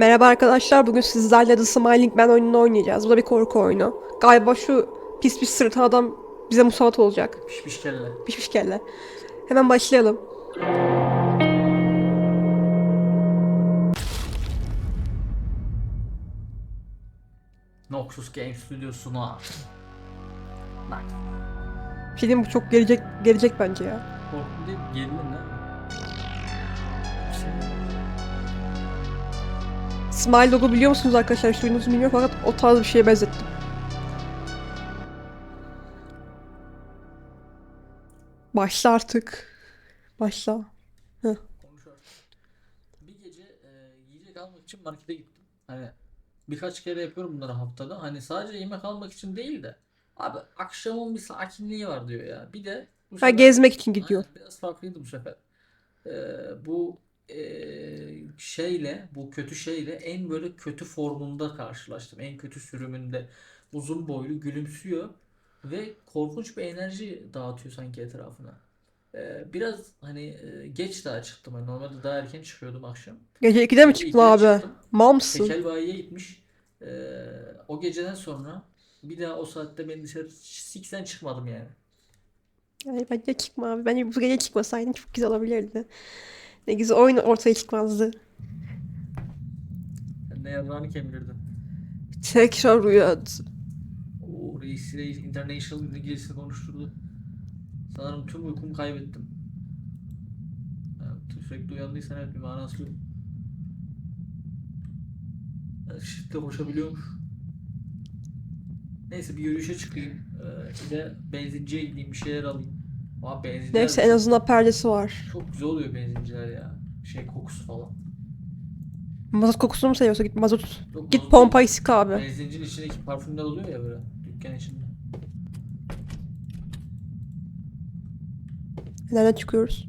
Merhaba arkadaşlar, bugün sizlerle The Smiling Man oyununu oynayacağız. Bu da bir korku oyunu. Galiba şu pis pis sırıtan adam bize musallat olacak. Pişmiş kelle. Pişmiş kelle. Hemen başlayalım. Noxus Game Studios'una. Bak. Film bu çok gelecek gelecek bence ya. Korkun değil gerilim değil mi? Şey, Smile Dog'u biliyor musunuz arkadaşlar? Hiç duydunuz bilmiyorum fakat o tarz bir şeye benzettim. Başla artık. Başla. konuşuyor. Bir gece e, yiyecek almak için markete gittim. Hani birkaç kere yapıyorum bunları haftada. Hani sadece yemek almak için değil de abi akşamın bir sakinliği var diyor ya. Bir de bu Ha sefer- gezmek için gidiyor. Aynen, biraz farklıydı bu sefer. Ee, bu ee, şeyle, bu kötü şeyle en böyle kötü formunda karşılaştım. En kötü sürümünde uzun boylu gülümsüyor ve korkunç bir enerji dağıtıyor sanki etrafına. Ee, biraz hani e, geç daha çıktım. Hani normalde daha erken çıkıyordum akşam. Gece 2'de mi çıktın 2'de abi? çıktım. Mal mısın? Tekel bayiye gitmiş. Ee, o geceden sonra bir daha o saatte ben dışarı siksen çıkmadım yani. Ay bence çıkma abi. Bence bu gece çıkmasaydın çok güzel olabilirdi. Ne güzel oyun ortaya çıkmazdı. Sen de yavrağını kemirirdin. Tekrar uyandı. O reis reis international İngilizce konuşturdu. Sanırım tüm uykumu kaybettim. Yani sürekli uyandıysan evet bir manası yok. Yani Shift'le koşabiliyormuş. Neyse bir yürüyüşe çıkayım. Ee, bir de benzinciye gideyim bir şeyler alayım. Ama benzinciler Neyse en azından perdesi var. çok güzel oluyor benzinciler ya. Şey kokusu falan. Mazot kokusunu mu seviyorsa git mazot. Yok, Git mazot pompayı sık abi. Benzincinin içindeki parfümler oluyor ya böyle dükkan içinde. Nereden çıkıyoruz?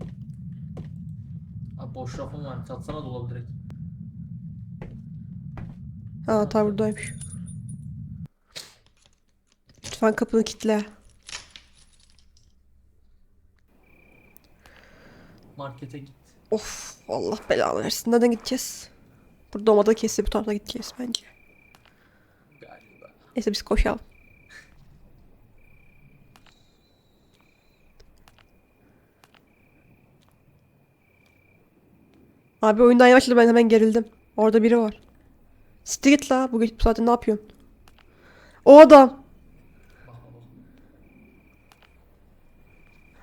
Abi boş rafım var. Satsana dolabı direkt. Ha ta buradaymış. Lütfen kapını kilitle. Markete git. Of Allah belanı versin. Nereden gideceğiz? Burada olmadı kesin bu tarafa gideceğiz bence. Galiba. Neyse biz koşalım. Abi oyundan yavaşladı ben hemen gerildim. Orada biri var. Siktir git la. Bu, bu saatte ne yapıyorsun? O adam.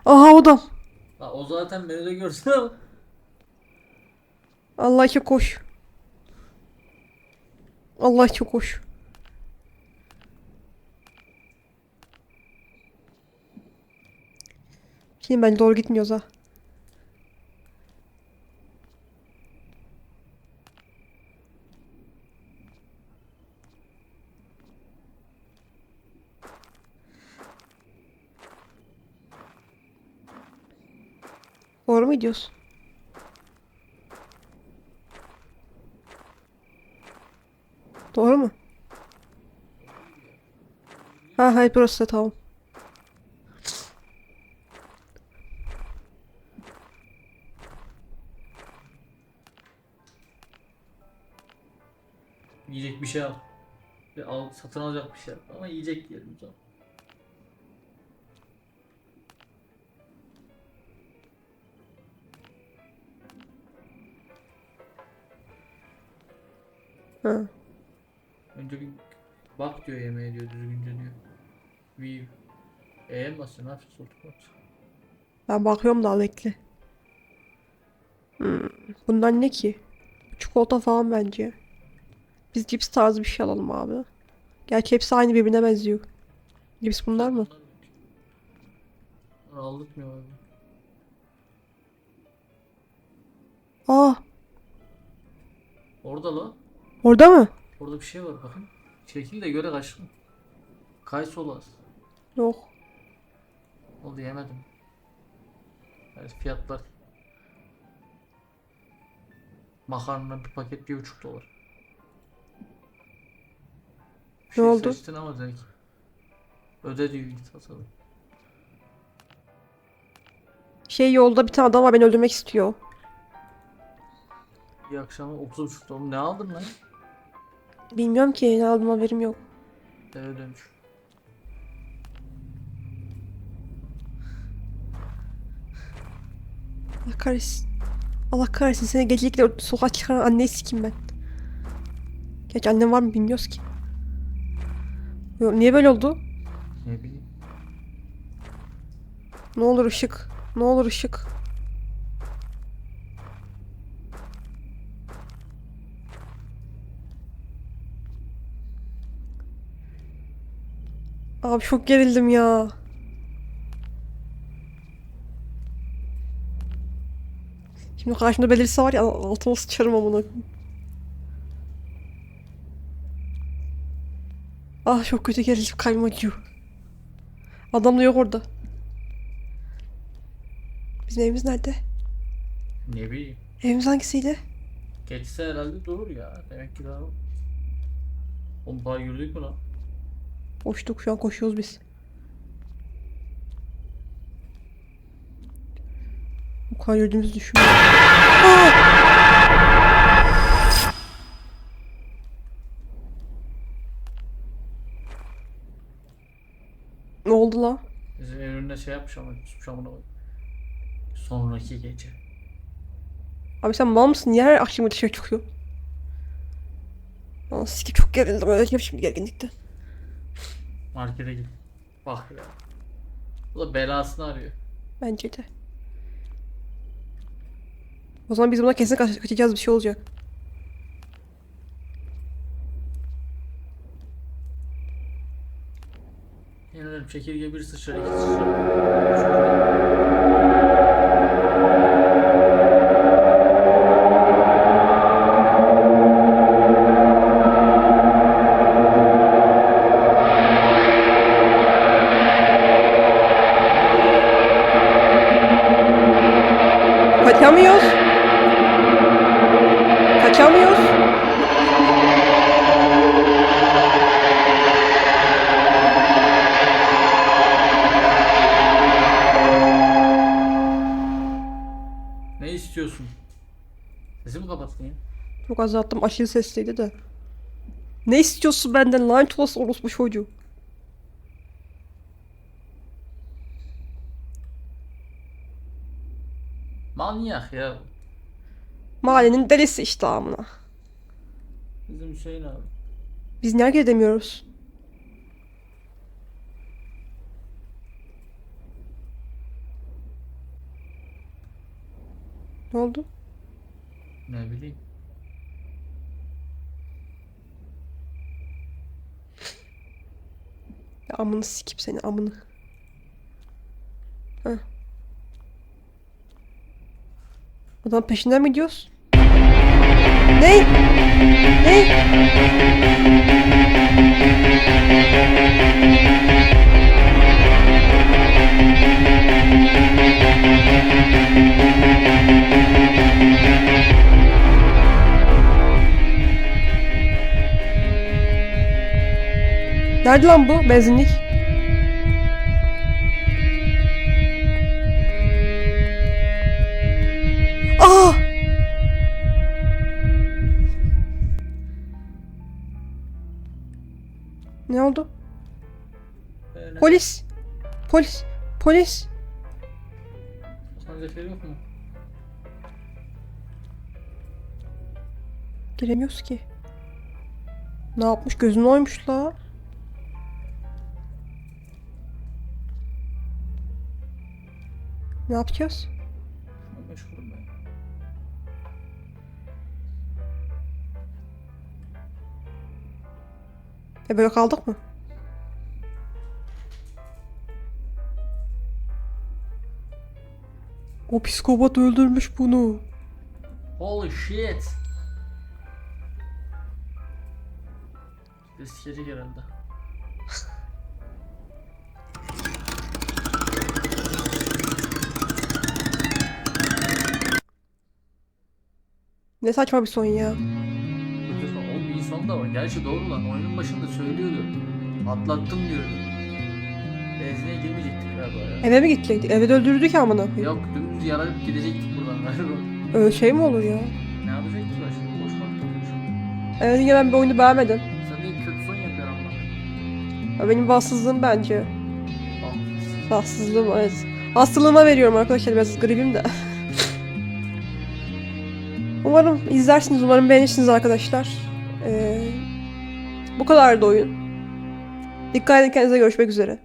Aha o adam. Ha, o zaten beni de görsün ama. Allah için koş. Allah için koş. Şimdi ben doğru gitmiyoruz ha. Doğru mu gidiyoruz? Doğru mu? Ha hayır burası da tamam. Yiyecek bir şey al. Ve al, satın alacak bir şey al. Ama yiyecek diyelim zaman. Ha. Önce bir bak diyor yemeğe diyor düzgünce diyor. View. Basıyorsun? Ne yapıyorsun? Sol. Ben bakıyorum da bekle. Hmm. Bunlar ne ki? Çikolata falan bence. Biz cips tarzı bir şey alalım abi. Gerçi hepsi aynı birbirine benziyor. Cips bunlar mı? Bunlar aldırtmıyor abi. Aa, Orada la. orada mı? Orada bir şey var bakın. Çekil de göre kaçma. Kay sola. Yok. Oldu yemedim. Evet, fiyatlar. Makarna bir paket bir buçuk dolar. Bir şey oldu? seçtin ama direkt. Öde diyor git atalım. Şey yolda bir tane adam var beni öldürmek istiyor. İyi akşamlar 30.30'da oğlum ne aldın lan? Bilmiyorum ki ne aldım haberim yok. Eve dönüş. Allah kahretsin. Allah kahretsin seni gecelikle sokağa çıkaran anneyi sikeyim ben. Gerçi annem var mı bilmiyoruz ki. Yo, niye böyle oldu? Ne bileyim. Ne olur ışık. Ne olur ışık. Abi çok gerildim ya. Şimdi karşımda belirse var ya altıma sıçarım amına. Ah çok kötü gerildim kalbim acıyor. Adam da yok orada. Bizim evimiz nerede? Ne bileyim. Evimiz hangisiydi? Geçse herhalde durur ya. Demek ki daha... Oğlum daha yürüdük mü lan? Koştuk şu an koşuyoruz biz. Bu kadar yürüdüğümüzü düşünmüyorum. Ne oldu la? Bizim önüne şey yapmış ama tutmuş amına koyayım. Sonraki gece. Abi sen mal mısın? Niye her akşam dışarı çıkıyor? Aa, sikip çok gerildim. Öleceğim şimdi gerginlikten. Markete git. Bak ya. Bu da belasını arıyor. Bence de. O zaman biz buna kesin kaç- kaçacağız bir şey olacak. Yemin çekirge bir sıçrar iki sıçrar. Kaçamıyoruz. Kaçamıyoruz. Ne istiyorsun? Sesimi kapattın ya. Çok azalttım aşırı sesliydi de. Ne istiyorsun benden lanet olası orospu çocuğu? Manyak ya. Mahallenin delisi işte amına. Bizim Hüseyin abi. Biz niye hareket edemiyoruz? Ne oldu? Ne bileyim. Ya amını sikip seni amını. Heh. Adam peşinden mi gidiyoruz? Ne? Ne? Nerede lan bu benzinlik? Ne oldu? Böyle. Polis. Polis. Polis. Hasan Zeferi yok mu? Giremiyoruz ki. Ne yapmış? Gözünü oymuş la. Ne yapacağız? E böyle kaldık mı? O psikopat öldürmüş bunu. Holy shit. Riskecek herhalde. Ne saçma bir son ya. Son da var. Gerçi doğru lan. Oyunun başında söylüyordu. Atlattım diyordu. Benzine girmeyecektik galiba ya. Eve mi gidecektik? Eve de öldürdük ya amına koyayım. Yok dümdüz yaralıp gidecektik buradan galiba. Öyle şey mi olur ya? Ne yapacak ki başka? Koşmakta koşuyor. Evet yine ben bir oyunu beğenmedim. Sen de kötü son yapıyor ama. Benim bahtsızlığım bence. Bak. Bahtsızlığım evet. Hastalığıma veriyorum arkadaşlar biraz gribim de. Umarım izlersiniz, umarım beğenirsiniz arkadaşlar. Ee, bu kadar da oyun. Dikkat edin kendinize görüşmek üzere.